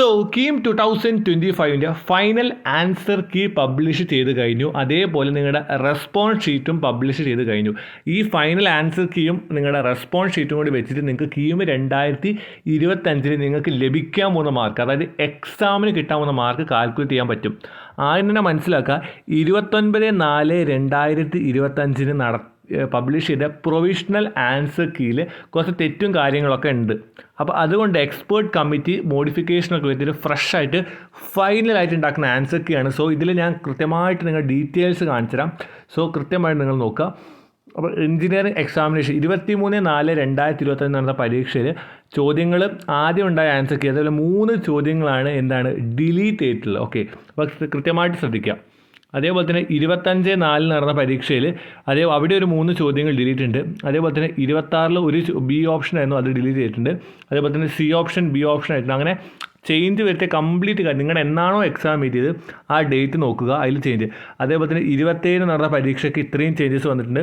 So KEAM two thousand twenty ഫൈവിന്റെ final answer key publish ചെയ്ത് കഴിഞ്ഞു. അതേപോലെ നിങ്ങളുടെ റെസ്പോൺസ് ഷീറ്റും പബ്ലിഷ് ചെയ്ത് കഴിഞ്ഞു. ഈ ഫൈനൽ ആൻസർ കീയും നിങ്ങളുടെ റെസ്പോൺസ് ഷീറ്റും കൂടി വെച്ചിട്ട് നിങ്ങൾക്ക് കീം രണ്ടായിരത്തി ഇരുപത്തഞ്ചിന് നിങ്ങൾക്ക് ലഭിക്കാൻ പോകുന്ന മാർക്ക് അതായത് എക്സാമിന് കിട്ടാൻ പോകുന്ന മാർക്ക് കാൽക്കുലേറ്റ് ചെയ്യാൻ പറ്റും. ആദ്യം തന്നെ മനസ്സിലാക്കുക ഇരുപത്തൊൻപത് നാല് രണ്ടായിരത്തി ഇരുപത്തഞ്ചിന് നട പബ്ലിഷ് ചെയ്ത പ്രൊവിഷണൽ ആൻസർ കീയിൽ കുറച്ച് തെറ്റും കാര്യങ്ങളൊക്കെ ഉണ്ട്. അപ്പോൾ അതുകൊണ്ട് എക്സ്പേർട്ട് കമ്മിറ്റി മോഡിഫിക്കേഷനൊക്കെ വരുത്തിയിട്ട് ഫ്രഷ് ആയിട്ട് ഫൈനലായിട്ട് ഉണ്ടാക്കുന്ന ആൻസർ കീയാണ് സോ ഇതിൽ ഞാൻ കൃത്യമായിട്ട് നിങ്ങൾ ഡീറ്റെയിൽസ് കാണിച്ചു തരാം. സോ കൃത്യമായിട്ട് നിങ്ങൾ നോക്കുക. അപ്പോൾ എഞ്ചിനീയറിംഗ് എക്സാമിനേഷൻ ഇരുപത്തി മൂന്ന് നാല് രണ്ടായിരത്തി ഇരുപത്തഞ്ച് നടന്ന പരീക്ഷയിൽ ചോദ്യങ്ങൾ ആദ്യം ഉണ്ടായ ആൻസർ കീ അതുപോലെ മൂന്ന് ചോദ്യങ്ങളാണ് എന്താണ് ഡിലീറ്റ് ചെയ്തിട്ടുള്ളത് ഓക്കെ അപ്പോൾ കൃത്യമായിട്ട് ശ്രദ്ധിക്കുക. അതേപോലെ തന്നെ ഇരുപത്തഞ്ച് നാലിൽ നടന്ന പരീക്ഷയിൽ അതേ അവിടെ ഒരു മൂന്ന് ചോദ്യങ്ങൾ ഡിലീറ്റ് ഉണ്ട്. അതേപോലെ തന്നെ ഇരുപത്താറിൽ ഒരു ബി ഓപ്ഷൻ ആയിരുന്നു അത് ഡിലീറ്റ് ചെയ്തിട്ടുണ്ട്. അതേപോലെ തന്നെ സി ഓപ്ഷൻ ബി ഓപ്ഷൻ ആയിട്ടുണ്ട്. അങ്ങനെ ചേഞ്ച് വരുത്തിയ കംപ്ലീറ്റ് കാര്യം നിങ്ങൾ എന്നാണോ എക്സാം എഴുതിയത് ആ ഡേറ്റ് നോക്കുക അതിൽ ചേഞ്ച് അതേപോലെ തന്നെ ഇരുപത്തേഴിന് നടന്ന പരീക്ഷയ്ക്ക് ഇത്രയും ചേഞ്ചസ് വന്നിട്ടുണ്ട്.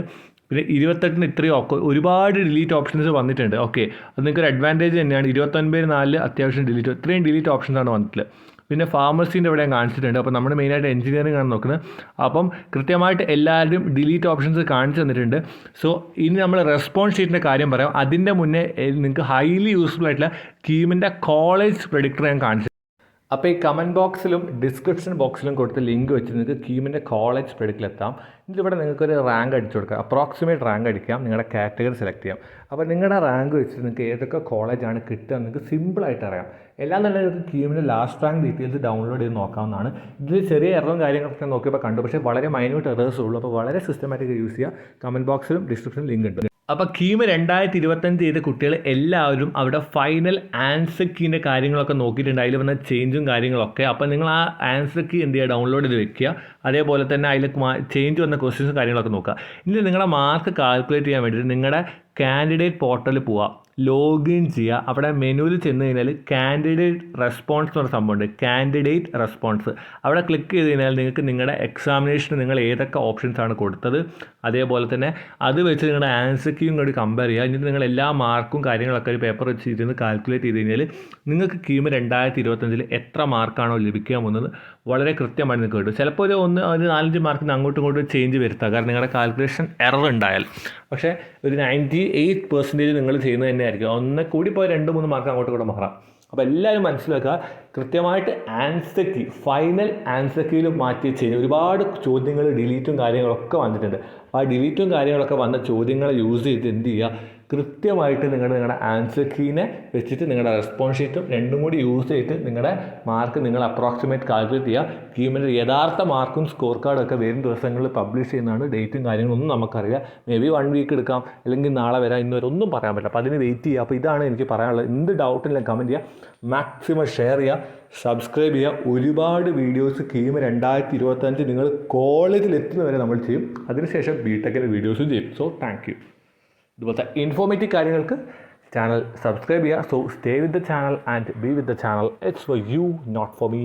പിന്നെ ഇരുപത്തെട്ടിന് ഇത്രയും ഒക്കെ ഒരുപാട് ഡിലീറ്റ് ഓപ്ഷൻസ് വന്നിട്ടുണ്ട്. ഓക്കെ അത് നിങ്ങൾക്ക് ഒരു അഡ്വാന്റേജ് തന്നെയാണ്. ഇരുപത്തൊൻപത് നാലിൽ അത്യാവശ്യം ഡിലീറ്റ് ഇത്രയും ഡിലീറ്റ് ഓപ്ഷൻസാണ് വന്നിട്ടുള്ളത്. പിന്നെ ഫാർമസീന്റെ ഇവിടെ കാണിച്ചിട്ടുണ്ട്. അപ്പോൾ നമ്മൾ മെയിനായിട്ട് എഞ്ചിനീയറിംഗ് ആണ് നോക്കുന്നത്. അപ്പം കൃത്യമായിട്ട് എല്ലാവരും ഡിലീറ്റ് ഓപ്ഷൻസ് കാണിച്ചു തന്നിട്ടുണ്ട്. സോ ഇനി നമ്മൾ റെസ്പോൺസ് ഷീറ്റിന്റെ കാര്യം പറയാം. അതിന്റെ മുന്നേ നിങ്ങൾക്ക് ഹൈലി യൂസ്ഫുൾ ആയിട്ടുള്ള കീമിന്റെ കോളേജ് പ്രൊഡിക്ടർ ഞാൻ കാണിച്ചു അപ്പോൾ ഈ കമന്റ് ബോക്സിലും ഡിസ്ക്രിപ്ഷൻ ബോക്സിലും കൊടുത്ത ലിങ്ക് വെച്ച് നിങ്ങൾക്ക് കീമിന്റെ കോളേജ് പ്രൊഡിക്റ്റിലെത്താം ഇതിലിവിടെ നിങ്ങൾക്കൊരു റാങ്ക് അടിച്ചു കൊടുക്കാം. അപ്രോക്സിമേറ്റ് റാങ്ക് അടിക്കാം. നിങ്ങളുടെ കാറ്റഗറി സെലക്ട് ചെയ്യാം. അപ്പോൾ നിങ്ങളുടെ റാങ്ക് വെച്ച് നിങ്ങൾക്ക് ഏതൊക്കെ കോളേജാണ് കിട്ടുക നിങ്ങൾക്ക് സിമ്പിളായിട്ട് അറിയാം. എല്ലാം തന്നെ നിങ്ങൾക്ക് കീമിന്റെ ലാസ്റ്റ് റാങ്ക് ഡീറ്റെയിൽസ് ഡൗൺലോഡ് ചെയ്ത് നോക്കാവുന്നതാണ്. ഇതിൽ ചെറിയ എററും കാര്യങ്ങളൊക്കെ നോക്കിയപ്പോൾ കണ്ടു. പക്ഷേ വളരെ മൈന്യൂട്ട് എറേഴ്സ് ഉള്ളൂ. അപ്പോൾ വളരെ സിസ്റ്റമാറ്റിക് യൂസ് ചെയ്യുക കമന്റ് ബോക്സിലും ഡിസ്ക്രിപ്ഷനിലും ലിങ്ക് ഉണ്ട്. അപ്പോൾ കീമ് രണ്ടായിരത്തി ഇരുപത്തഞ്ച് ചെയ്ത കുട്ടികൾ എല്ലാവരും അവിടെ ഫൈനൽ ആൻസർ കീന്റെ കാര്യങ്ങളൊക്കെ നോക്കിയിട്ടുണ്ട്. അതിൽ വന്ന ചേഞ്ചും കാര്യങ്ങളൊക്കെ. അപ്പോൾ നിങ്ങൾ ആ ആൻസർ കീ എന്ത് ചെയ്യുക? ഡൗൺലോഡ് ചെയ്ത് വെക്കുക. അതേപോലെ തന്നെ അതിൽ ചേഞ്ച് വന്ന ക്വസ്റ്റ്യൻസും കാര്യങ്ങളൊക്കെ നോക്കുക. ഇനി നിങ്ങളുടെ മാർക്ക് കാൽക്കുലേറ്റ് ചെയ്യാൻ വേണ്ടിയിട്ട് നിങ്ങളുടെ കാൻഡിഡേറ്റ് പോർട്ടലിൽ പോവുക. ലോഗിൻ ചെയ്യുക. അവിടെ മെനുവിൽ ചെന്ന് കഴിഞ്ഞാൽ കാൻഡിഡേറ്റ് റെസ്പോൺസ് എന്ന് പറഞ്ഞ സംഭവമുണ്ട് കാൻഡിഡേറ്റ് റെസ്പോൺസ് അവിടെ ക്ലിക്ക് ചെയ്ത് കഴിഞ്ഞാൽ നിങ്ങൾക്ക് നിങ്ങളുടെ എക്സാമിനേഷന് നിങ്ങൾ ഏതൊക്കെ ഓപ്ഷൻസ് ആണ് കൊടുത്തത്. അതേപോലെ തന്നെ അത് വെച്ച് നിങ്ങളുടെ ആൻസർക്കും കൂടി കമ്പയർ ചെയ്യുക. എന്നിട്ട് നിങ്ങൾ എല്ലാ മാർക്കും കാര്യങ്ങളൊക്കെ ഒരു പേപ്പർ വെച്ച് ഇരുന്ന് കാൽക്കുലേറ്റ് ചെയ്ത് കഴിഞ്ഞാൽ നിങ്ങൾക്ക് കീമ് രണ്ടായിരത്തി ഇരുപത്തഞ്ചിൽ എത്ര മാർക്കാണോ ലഭിക്കാൻ പോകുന്നത്? വളരെ കൃത്യമായി നിങ്ങൾക്ക് കിട്ടും. ചിലപ്പോൾ ഒരു ഒന്ന് ഒരു നാലഞ്ച് മാർക്കിന് അങ്ങോട്ടും ഇങ്ങോട്ടും ചേഞ്ച് വരുത്താം. കാരണം നിങ്ങളുടെ കാൽക്കുലേഷൻ എറർ ഉണ്ടായാൽ. പക്ഷേ ഒരു നയന്റി എയ്റ്റ് പെർസെന്റേജ് നിങ്ങൾ ചെയ്യുന്നത് തന്നെയായിരിക്കും ഒന്ന് കൂടി പോയി രണ്ട് മൂന്ന് മാർക്ക് അങ്ങോട്ടും കൂടെ മാറാം. അപ്പോൾ എല്ലാവരും മനസ്സിലാക്കുക കൃത്യമായിട്ട് ആൻസർ കീ ഫൈനൽ ആൻസർ കീയിൽ മാറ്റി ചെയ്യുന്ന ഒരുപാട് ചോദ്യങ്ങൾ ഡിലീറ്റും കാര്യങ്ങളൊക്കെ വന്നിട്ടുണ്ട്. ആ ഡിലീറ്റും കാര്യങ്ങളൊക്കെ വന്ന ചോദ്യങ്ങളെ യൂസ് ചെയ്ത് എന്ത് ചെയ്യുക? കൃത്യമായിട്ട് നിങ്ങൾ നിങ്ങളുടെ ആൻസർ കീനെ വെച്ചിട്ട് നിങ്ങളുടെ റെസ്പോൺസ് ഷീറ്റും രണ്ടും കൂടി യൂസ് ചെയ്തിട്ട് നിങ്ങളുടെ മാർക്ക് നിങ്ങൾ അപ്രോക്സിമേറ്റ് കാൽക്കുലേറ്റ് ചെയ്യുക. കീമിന്റെ യഥാർത്ഥ മാർക്കും സ്കോർ കാർഡും ഒക്കെ വരും ദിവസങ്ങളിൽ പബ്ലിഷ് ചെയ്യുന്നതാണ് ഡേറ്റും കാര്യങ്ങളൊന്നും നമുക്കറിയാം മേ ബി വൺ വീക്ക് എടുക്കാം അല്ലെങ്കിൽ നാളെ വരാം ഇന്ന് വരെ ഒന്നും പറയാൻ പറ്റില്ല. അപ്പോൾ അതിന് വെയിറ്റ് ചെയ്യുക. അപ്പോൾ ഇതാണ് എനിക്ക് പറയാനുള്ളത്. എന്ത് ഡൗട്ടില്ല കമന്റ് ചെയ്യുക. മാക്സിമം ഷെയർ ചെയ്യുക. സബ്സ്ക്രൈബ് ചെയ്യുക. ഒരുപാട് വീഡിയോസ് കീം രണ്ടായിരത്തി ഇരുപത്തഞ്ച് നിങ്ങൾ കോളേജിൽ എത്തുന്നവരെ നമ്മൾ ചെയ്യും. അതിനുശേഷം ബി ടെക്കിന്റെ വീഡിയോസും ചെയ്യും. സോ താങ്ക് ഇതുപോലത്തെ ഇൻഫോർമേറ്റീവ് കാര്യങ്ങൾക്ക് ചാനൽ സബ്സ്ക്രൈബ് ചെയ്യുക. So stay with the channel and be with the channel it's for you not for me